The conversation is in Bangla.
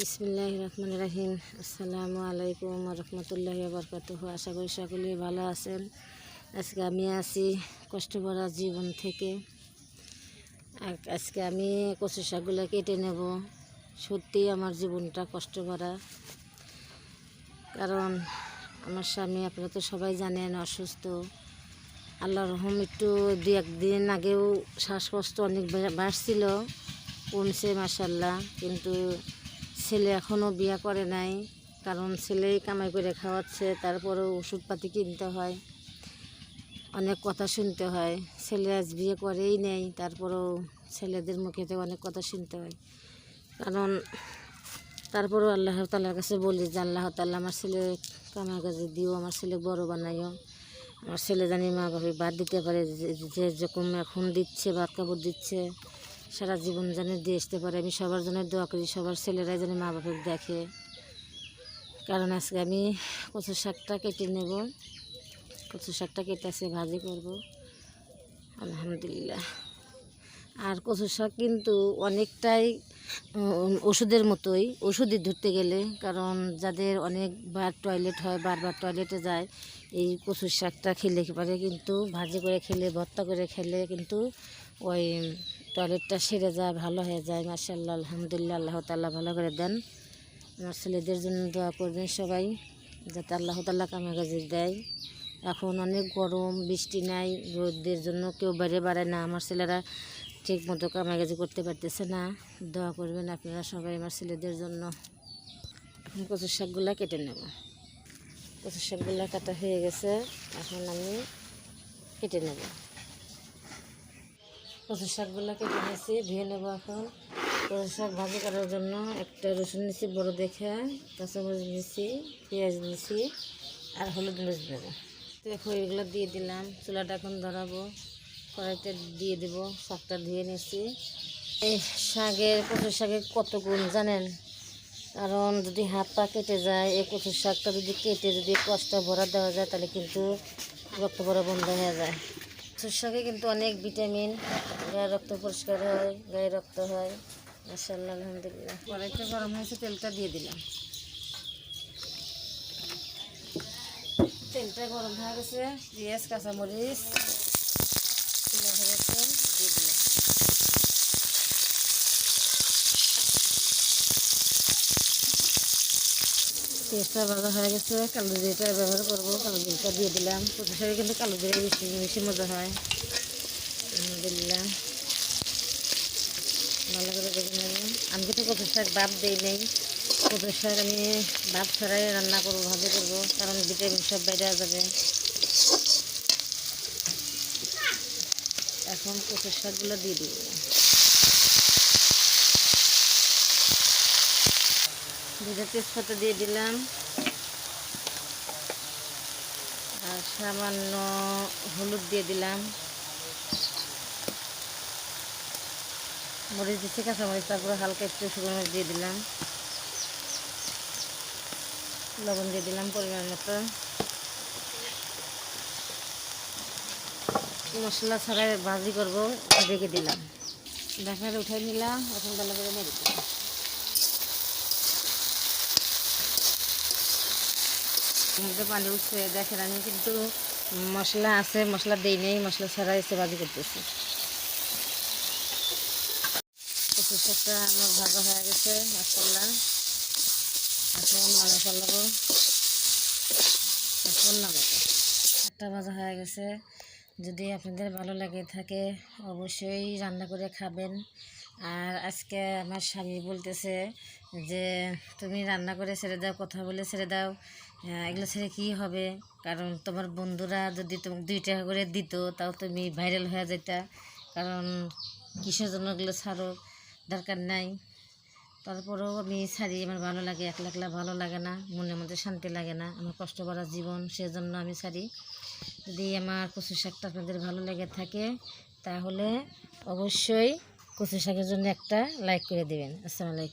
বিসমিল্লাহ রহমান রাহিম। আসসালামু আলাইকুম রহমতুল্লাহ বরকাত আশা করি সকলেই ভালো আছেন। আজকে আমি আছি কষ্ট ভরা জীবন থেকে। আজকে আমি কচু শাকগুলো কেটে নেব। সত্যি আমার জীবনটা কষ্ট ভরা কারণ আমার স্বামী, আপনারা তো সবাই জানেন, অসুস্থ। আল্লাহ রহম একটু দু একদিন আগেও শ্বাসকষ্ট অনেক বাড়ছিল, কমছে মাসাল্লাহ কিন্তু ছেলে এখনও বিয়ে করে নাই কারণ ছেলেই কামাই করে খাওয়াচ্ছে তারপরেও ওষুধপাতি কিনতে হয় অনেক কথা শুনতে হয় ছেলে আজ বিয়ে করেই নেই তারপরেও ছেলেদের মুখে থেকে অনেক কথা শুনতে হয় কারণ তারপরেও আল্লাহ তাল্লার কাছে বলি যে আল্লাহ তাল্লাহ আমার ছেলে কামাই কাজে দিও আমার ছেলে বড় বানাইও আমার ছেলে জানি মা বাবা বাদ দিতে পারে যে- যেরকম এখন দিচ্ছে ভাত কাপড় দিচ্ছে সারা জীবন জানি দিয়ে আসতে পারে, আমি সবার জন্য দোয়া করি, সবার ছেলেরাই যেন মা বাবাকে দেখে। কারণ আজকে আমি কচু শাকটা কেটে নেব। কচু শাকটা কেটে আছে ভাজি করব। আলহামদুলিল্লাহ। আর কচু শাক কিন্তু অনেকটাই ওষুধের মতোই, ওষুধই ধরতে গেলে। কারণ যাদের অনেকবার টয়লেট হয়, বারবার টয়লেটে যায়, এই কচুর শাকটা খেলে পারে কিন্তু ভাজি করে খেলে, ভর্তা করে খেলে কিন্তু ওই টয়লেটটা সেরে যায়, ভালো হয়ে যায়। মার্শাল্লাহ আলহামদুলিল্লাহ, আল্লাহ তাল্লাহ ভালো করে দেন। আমার ছেলেদের জন্য দোয়া করবেন সবাই, যাতে আল্লাহ তাল্লাহ কামাগাজি দেয়। এখন অনেক গরম, বৃষ্টি নাই, রোদের জন্য কেউ বাইরে বাড়ায় না। আমার ছেলেরা ঠিক মতো কামাগাজি করতে পারতেছে না। দোয়া করবেন আপনারা সবাই আমার ছেলেদের জন্য। এখন কচুর শাকগুলা কেটে নেব। কচুর শাকগুলা কাটা হয়ে গেছে। এখন আমি কেটে নেব। কচু শাকগুলা কেটে নিয়েছি, ধুয়ে নেব এখন। কচু শাক ভাজি করার জন্য একটা রসুন নিয়েছি, বড় দেখে কাঁচামরিচ নিয়েছি পেঁয়াজ নিয়েছি আর হলুদ মরিচ দেবো। দেখো এগুলো দিয়ে দিলাম, চুলাটা এখন ধরাবো, কড়াইতে দিয়ে দেব, শাকটা ধুয়ে নিয়েছি। এই শাকের কচু শাকের কত গুণ জানেন? কারণ যদি হাত পা কেটে যায়, এই কচু শাকটা যদি কেটে যদি কষ্ট ভরা দেওয়া যায়, তাহলে কিন্তু রক্ত ভরা বন্ধ হয়ে যায়। কচু শাকে কিন্তু অনেক ভিটামিন গায়ে রক্ত পরিষ্কার হয়, গায়ে রক্ত হয়। মাসাল্লাহ আলহামদুলিল্লাহ। কড়াইতে গরম হয়েছে, তেলটা দিয়ে দিলাম। তেলটা গরম হয়ে গেছে, পেঁয়াজ, কাঁচামরিচ পেঁয়াজ রসুন দিয়ে দিলাম পেঁয়াজটা ভাজা হয়ে গেছে, কালো জিরাটা ব্যবহার করব, কালো জিরাটা দিয়ে দিলাম। প্রতি কিন্তু কালো জিরা বেশি বেশি মজা হয়। দিলাম। ভালো করে দেখে নেব। আমি কিন্তু কচু শাক দিই নেই। কচু শাক আমি ভাত ছাড়াই রান্না করব, ভাজি করব, কারণ ভিটামিন সব বাইরে যাবে। এখন কচু শাকগুলো দিয়ে দিব। দুটো তেজপাতা দিয়ে দিলাম। আর সামান্য হলুদ দিয়ে দিলাম। মরিচ দিচ্ছি, কাঁচামরিচ, তারপরে হালকা একটু শুকনো মরিচ দিয়ে দিলাম। লবণ দিয়ে দিলাম পরিমাণ মতো। মশলা ছাড়াই ভাজি করব রেখে দিলাম। দেখার উঠাই নিলাম, এখন ভালো করে মেরে দিলাম। মধ্যে পানি উঠছে, দেখেন আমি কিন্তু মশলা আছে, মশলা দেই নেই, মশলা ছাড়া এসে ভাজি করতেছি। আমার ভাজা হয়ে গেছে মশলা এখন নামে ফেলাবো। এখন ভাজা হয়ে গেছে। যদি আপনাদের ভালো লাগে থাকে, অবশ্যই রান্না করে খাবেন। আর আজকে আমার স্বামী বলতেছে যে, তুমি রান্না করে ছেড়ে দাও, কথা বলে ছেড়ে দাও। এগুলো ছেড়ে কী হবে? কারণ তোমার বন্ধুরা যদি তোমাকে দুই টাকা করে দিত, তাও তুমি ভাইরাল হয়ে যেতা। কারণ কিসের জন্য এগুলো ছাড়ো? দরকার নাই। তারপরেও আমি ছাড়ি, আমার ভালো লাগে, একলা একলা ভালো লাগে না, মনের মধ্যে শান্তি লাগে না। আমার কষ্ট করা জীবন, সেজন্য আমি ছাড়ি। যদি আমার কচু শাকটা আপনাদের ভালো লেগে থাকে, তাহলে অবশ্যই কচু শাকের জন্য একটা লাইক করে দেবেন। আসসালামু আলাইকুম।